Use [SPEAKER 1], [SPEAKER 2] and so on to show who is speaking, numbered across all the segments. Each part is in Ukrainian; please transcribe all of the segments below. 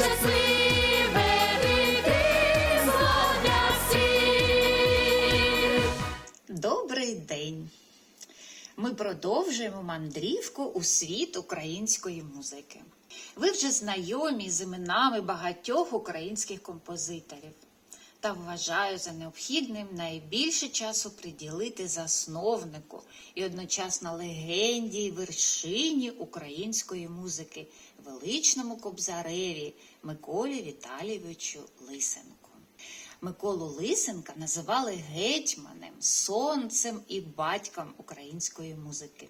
[SPEAKER 1] щасливе дитинство для всіх.
[SPEAKER 2] Добрий день! Ми продовжуємо мандрівку у світ української музики. Ви вже знайомі з іменами багатьох українських композиторів. Та вважаю за необхідним найбільше часу приділити засновнику і одночасно легенді й вершині української музики, величному кобзареві Миколі Віталійовичу Лисенку. Миколу Лисенка називали гетьманем, сонцем і батьком української музики.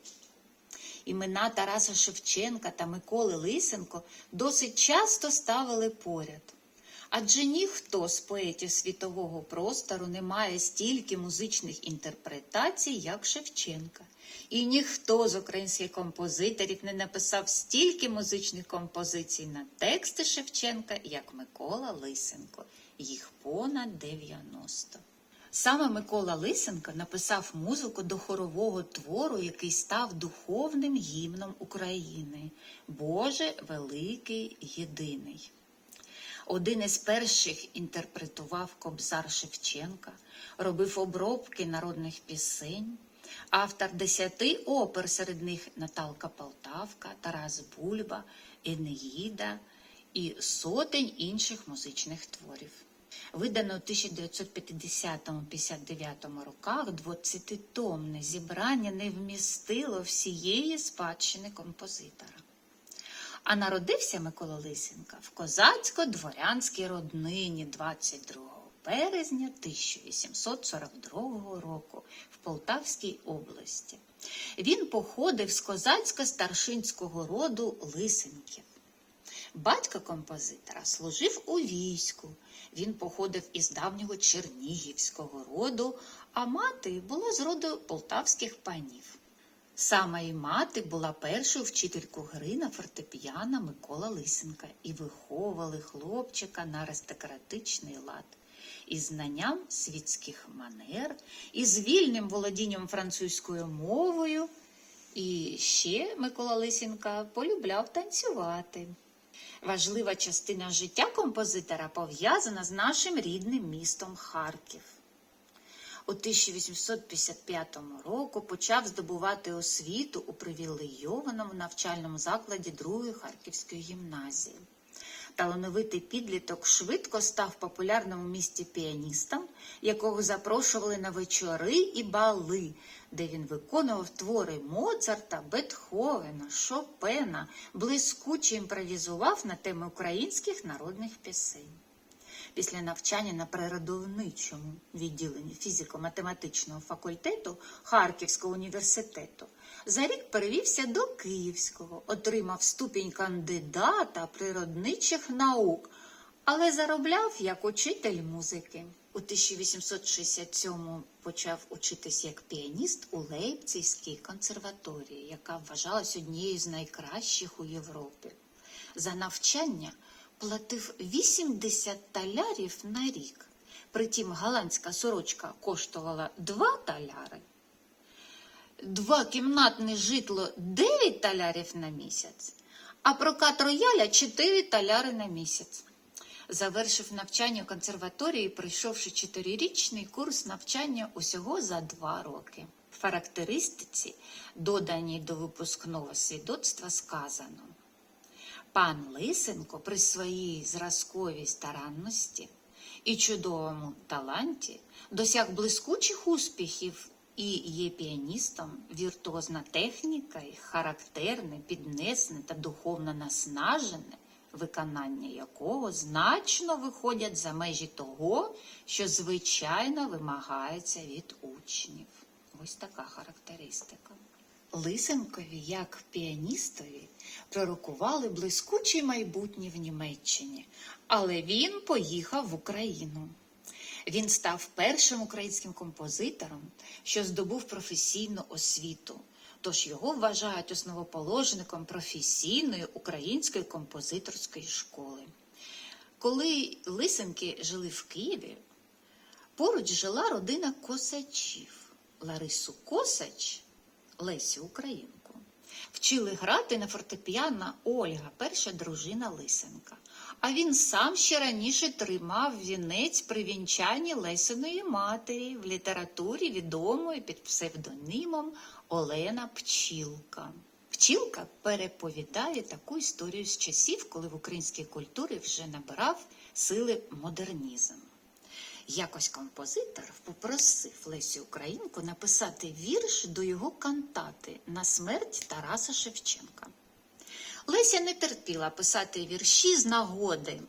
[SPEAKER 2] Імена Тараса Шевченка та Миколи Лисенко досить часто ставили поряд. Адже ніхто з поетів світового простору не має стільки музичних інтерпретацій, як Шевченка. І ніхто з українських композиторів не написав стільки музичних композицій на тексти Шевченка, як Микола Лисенко. Їх понад 90. Саме Микола Лисенко написав музику до хорового твору, який став духовним гімном України Боже Великий Єдиний. Один із перших інтерпретував Кобзар Шевченка, робив обробки народних пісень, автор десяти опер, серед них Наталка Полтавка, Тарас Бульба, Енеїда і сотень інших музичних творів. Видано у 1950-59 роках 20-томне зібрання не вмістило всієї спадщини композитора. А народився Микола Лисенка в козацько-дворянській роднині 22 березня 1842 року в Полтавській області. Він походив з козацько-старшинського роду Лисенків. Батько композитора служив у війську. Він походив із давнього чернігівського роду, а мати була з роду полтавських панів. Саме і мати була першою вчителькою гри на фортепіано Микола Лисенка і виховували хлопчика на аристократичний лад. Із знанням світських манер, із вільним володінням французькою мовою. І ще Микола Лисенка полюбляв танцювати. Важлива частина життя композитора пов'язана з нашим рідним містом Харків. У 1855 року почав здобувати освіту у привілейованому навчальному закладі Другої Харківської гімназії. Талановитий підліток швидко став популярним у місті піаністом, якого запрошували на вечори і бали, де він виконував твори Моцарта, Бетховена, Шопена, блискуче імпровізував на теми українських народних пісень. Після навчання на природовничому відділенні фізико-математичного факультету Харківського університету за рік перевівся до Київського, отримав ступінь кандидата природничих наук, але заробляв як учитель музики. У 1867 почав учитись як піаніст у Лейпцизькій консерваторії, яка вважалась однією з найкращих у Європі. За навчання платив 80 талярів на рік. Притім голландська сорочка коштувала 2 таляри, двокімнатне житло 9 талярів на місяць, а прокат рояля 4 таляри на місяць. Завершив навчання у консерваторії, пройшовши чотирирічний курс навчання усього за два роки. В характеристиці, доданій до випускного свідоцтва, сказано. Пан Лисенко при своїй зразковій старанності і чудовому таланті досяг блискучих успіхів і є піаністом, віртуозна техніка, і характерне, піднесене та духовно наснажене, виконання якого значно виходять за межі того, що звичайно вимагається від учнів. Ось така характеристика. Лисенкові, як піаністові, пророкували блискуче майбутнє в Німеччині, але він поїхав в Україну. Він став першим українським композитором, що здобув професійну освіту, тож його вважають основоположником професійної української композиторської школи. Коли Лисенки жили в Києві, поруч жила родина косачів Ларису Косач Лесю Українку Вчили грати на фортепіано Ольга, перша дружина Лисенка. А він сам ще раніше тримав вінець при вінчанні Лесиної матері в літературі відомої під псевдонімом Олена Пчілка. Пчілка переповідає таку історію з часів, коли в українській культурі вже набирав сили модернізм. Якось композитор попросив Лесю Українку написати вірш до його кантати на смерть Тараса Шевченка. Леся не терпіла писати вірші з нагоди,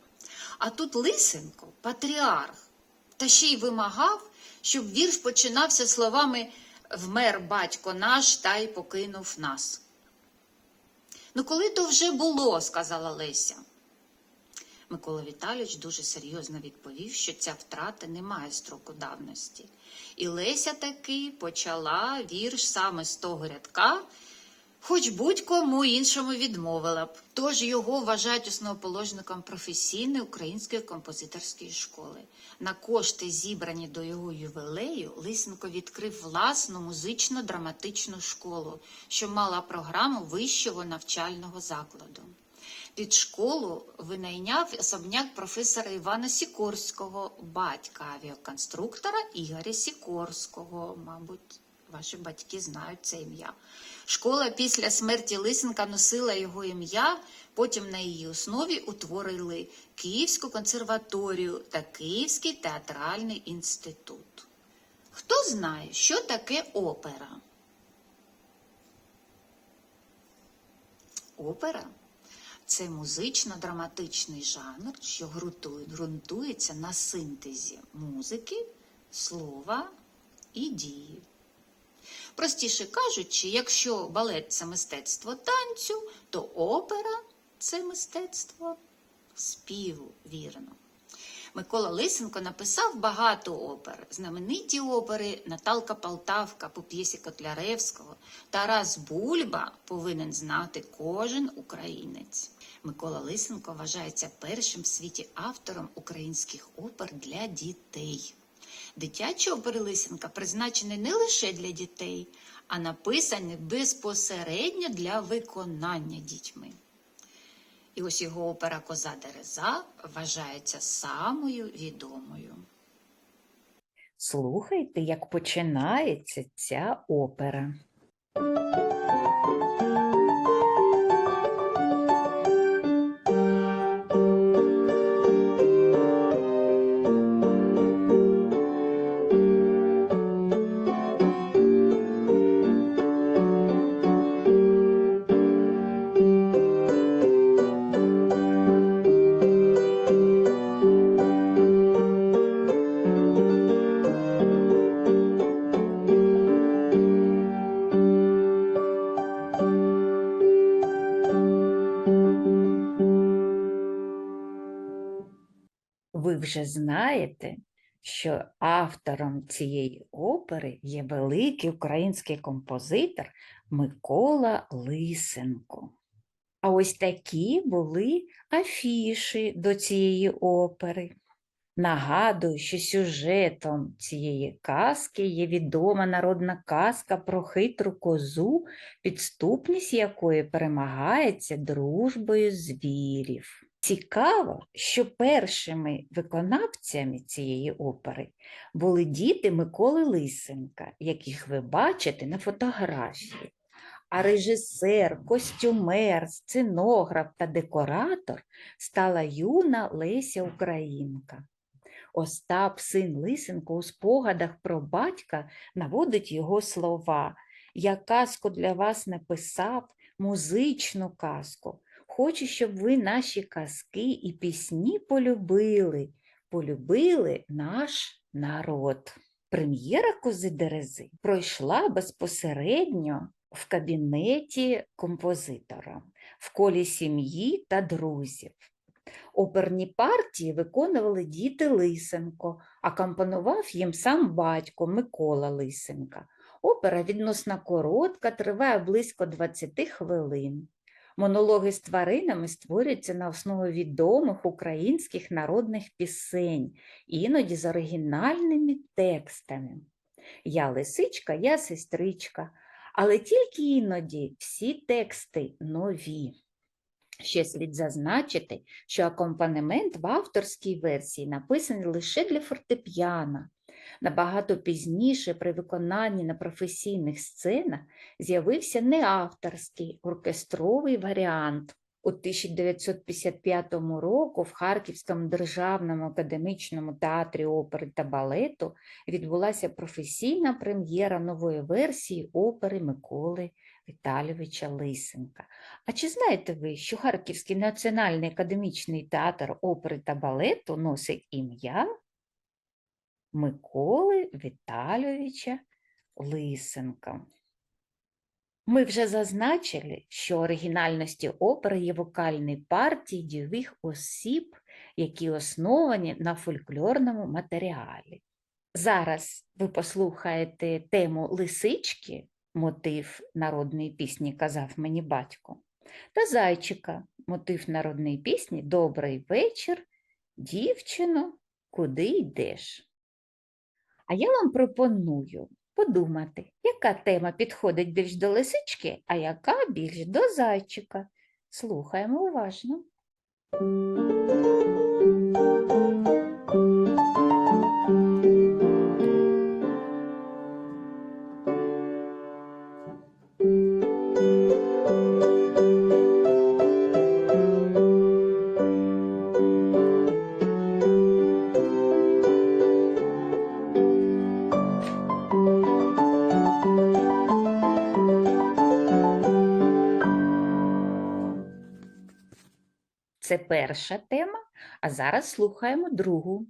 [SPEAKER 2] а тут Лисенко, патріарх, та ще й вимагав, щоб вірш починався словами Вмер батько наш та й покинув нас. Ну, коли то вже було, сказала Леся. Микола Віталійович дуже серйозно відповів, що ця втрата не має строку давності. І Леся таки почала вірш саме з того рядка, хоч будь-кому іншому відмовила б. Тож його вважають основоположником професійної української композиторської школи. На кошти, зібрані до його ювілею, Лисенко відкрив власну музично-драматичну школу, що мала програму вищого навчального закладу. Під школу винайняв особняк професора Івана Сікорського, батька авіаконструктора Ігоря Сікорського. Мабуть, ваші батьки знають це ім'я. Школа після смерті Лисенка носила його ім'я, потім на її основі утворили Київську консерваторію та Київський театральний інститут. Хто знає, що таке опера? Опера це музично-драматичний жанр, що ґрунтується на синтезі музики, слова і дії. Простіше кажучи, якщо балет це мистецтво танцю, то опера це мистецтво співу, вірно. Микола Лисенко написав багато опер. Знамениті опери Наталка Полтавка по п'єсі Котляревського. Тарас Бульба повинен знати кожен українець. Микола Лисенко вважається першим в світі автором українських опер для дітей. Дитячі опери Лисенка призначені не лише для дітей, а написані безпосередньо для виконання дітьми. І ось його опера Коза Дереза вважається самою відомою.
[SPEAKER 3] Слухайте, як починається ця опера. Вже знаєте, що автором цієї опери є великий український композитор Микола Лисенко. А ось такі були афіші до цієї опери. Нагадую, що сюжетом цієї казки є відома народна казка про хитру козу, підступність якої перемагається дружбою звірів. Цікаво, що першими виконавцями цієї опери були діти Миколи Лисенка, яких ви бачите на фотографії. А режисер, костюмер, сценограф та декоратор стала юна Леся Українка. Остап, син Лисенко, у спогадах про батька наводить його слова. Я казку для вас написав, музичну казку. Хочу, щоб ви наші казки і пісні полюбили, полюбили наш народ. Прем'єра Кози Дерези пройшла безпосередньо в кабінеті композитора, в колі сім'ї та друзів. Оперні партії виконували діти Лисенко, акомпонував їм сам батько Микола Лисенка. Опера відносно коротка, триває близько 20 хвилин. Монологи з тваринами створюються на основі відомих українських народних пісень, іноді з оригінальними текстами. Я лисичка, я сестричка,
[SPEAKER 2] Але тільки іноді всі тексти нові. Ще слід зазначити, що акомпанемент в авторській версії написаний лише для фортепіано. Набагато пізніше, при виконанні на професійних сценах, з'явився неавторський оркестровий варіант. У 1955 року в Харківському державному академічному театрі опери та балету відбулася професійна прем'єра нової версії опери Миколи Віталійовича Лисенка. А чи знаєте ви, що Харківський національний академічний театр опери та балету носить ім'я Миколи Віталійовича Лисенка? Ми вже зазначили, що оригінальності опери є вокальні партії дійових осіб, які основані на фольклорному матеріалі. Зараз ви послухаєте тему лисички, мотив народної пісні казав мені батько, та зайчика, мотив народної пісні Добрий вечір, дівчино, куди йдеш? А я вам пропоную подумати, яка тема підходить більш до лисички, а яка більш до зайчика. Слухаємо уважно. Це перша тема, а зараз слухаємо другу.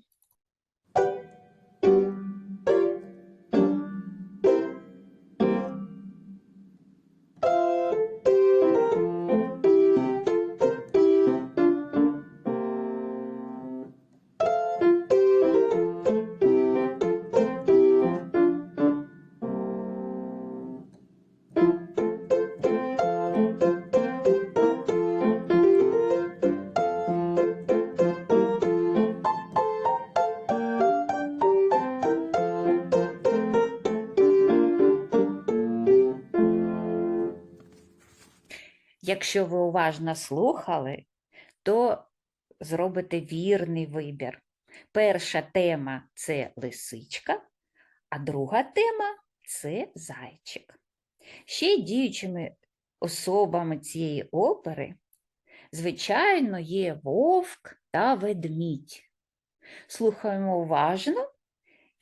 [SPEAKER 2] Якщо ви уважно слухали, то зробите вірний вибір. Перша тема це лисичка, а друга тема це зайчик. Ще діючими особами цієї опери, звичайно, є вовк та ведмідь. Слухаємо уважно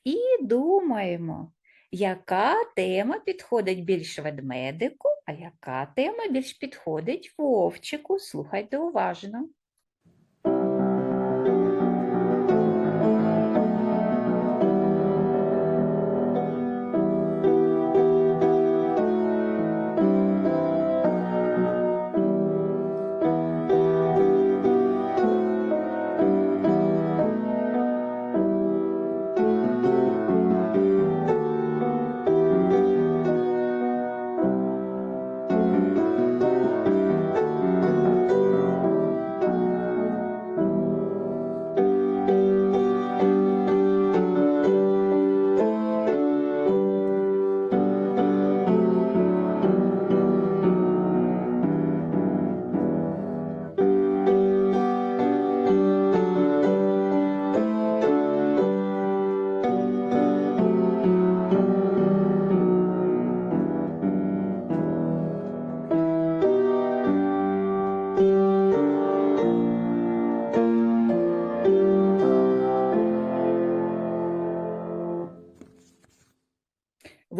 [SPEAKER 2] і думаємо, яка тема підходить більш ведмедику, а яка тема більш підходить вовчику? Слухайте уважно.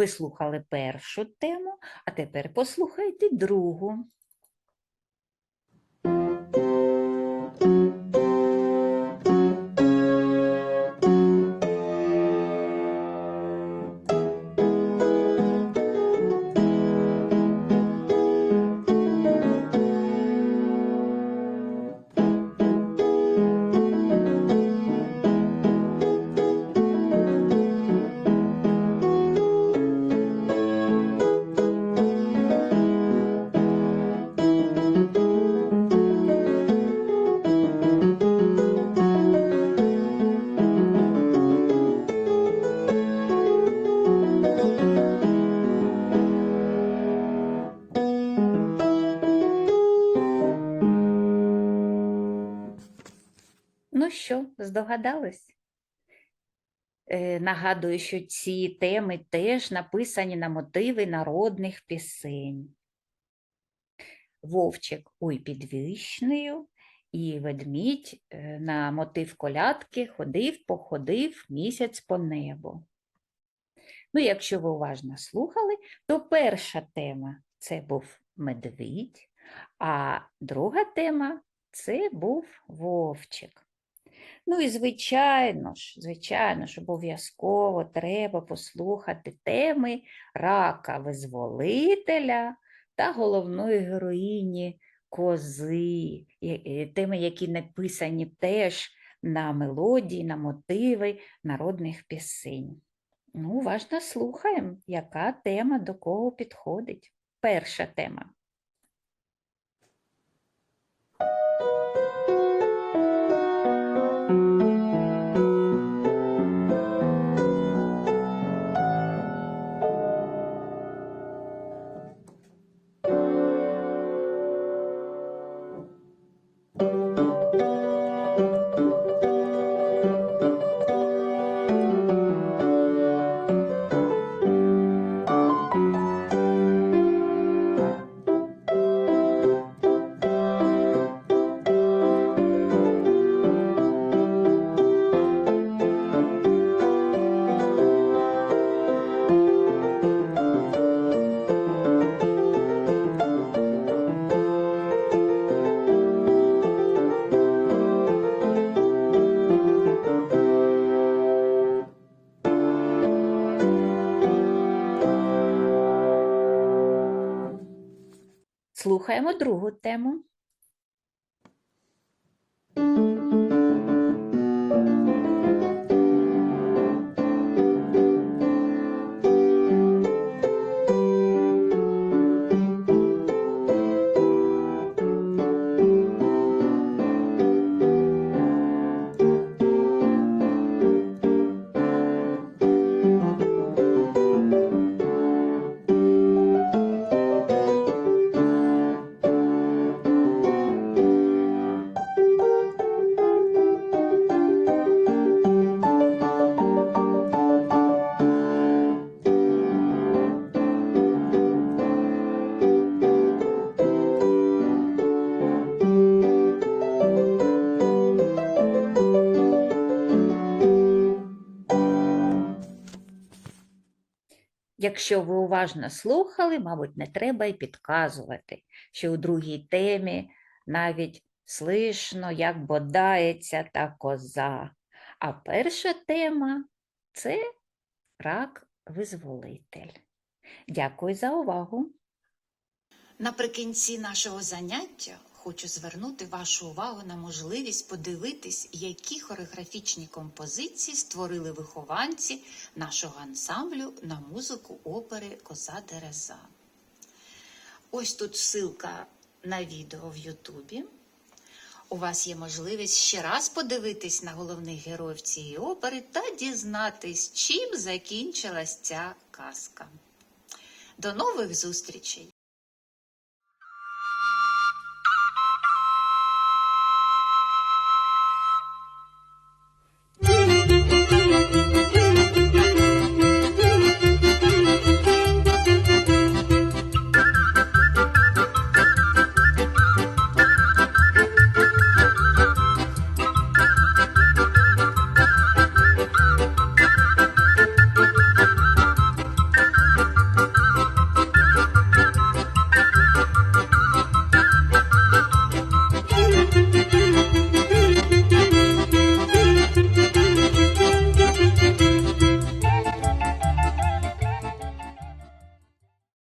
[SPEAKER 2] Ви слухали першу тему, а тепер послухайте другу. Здогадались? Е, Нагадую, що ці теми теж написані на мотиви народних пісень. Вовчик ой підвищною і ведмідь е, на мотив колядки ходив, походив місяць по небу. Ну, якщо ви уважно слухали, то перша тема це був медвідь, а друга тема це був вовчик. Ну і звичайно ж, звичайно ж, обов'язково треба послухати теми рака визволителя та головної героїні кози, е, теми, які написані теж на мелодії, на мотиви народних пісень. Ну, уважно слухаємо, яка тема до кого підходить. Перша тема. Слухаємо другу тему. Якщо ви уважно слухали, мабуть, не треба й підказувати, що у другій темі навіть слишно, як бодається та коза. А перша тема це рак-визволитель. Дякую за увагу.
[SPEAKER 4] Наприкінці нашого заняття хочу звернути вашу увагу на можливість подивитись, які хореографічні композиції створили вихованці нашого ансамблю на музику опери Коза Дереза. Ось тут ссылка на відео в Ютубі. У вас є можливість ще раз подивитись на головних героїв цієї опери та дізнатись, чим закінчилась ця казка. До нових зустрічей!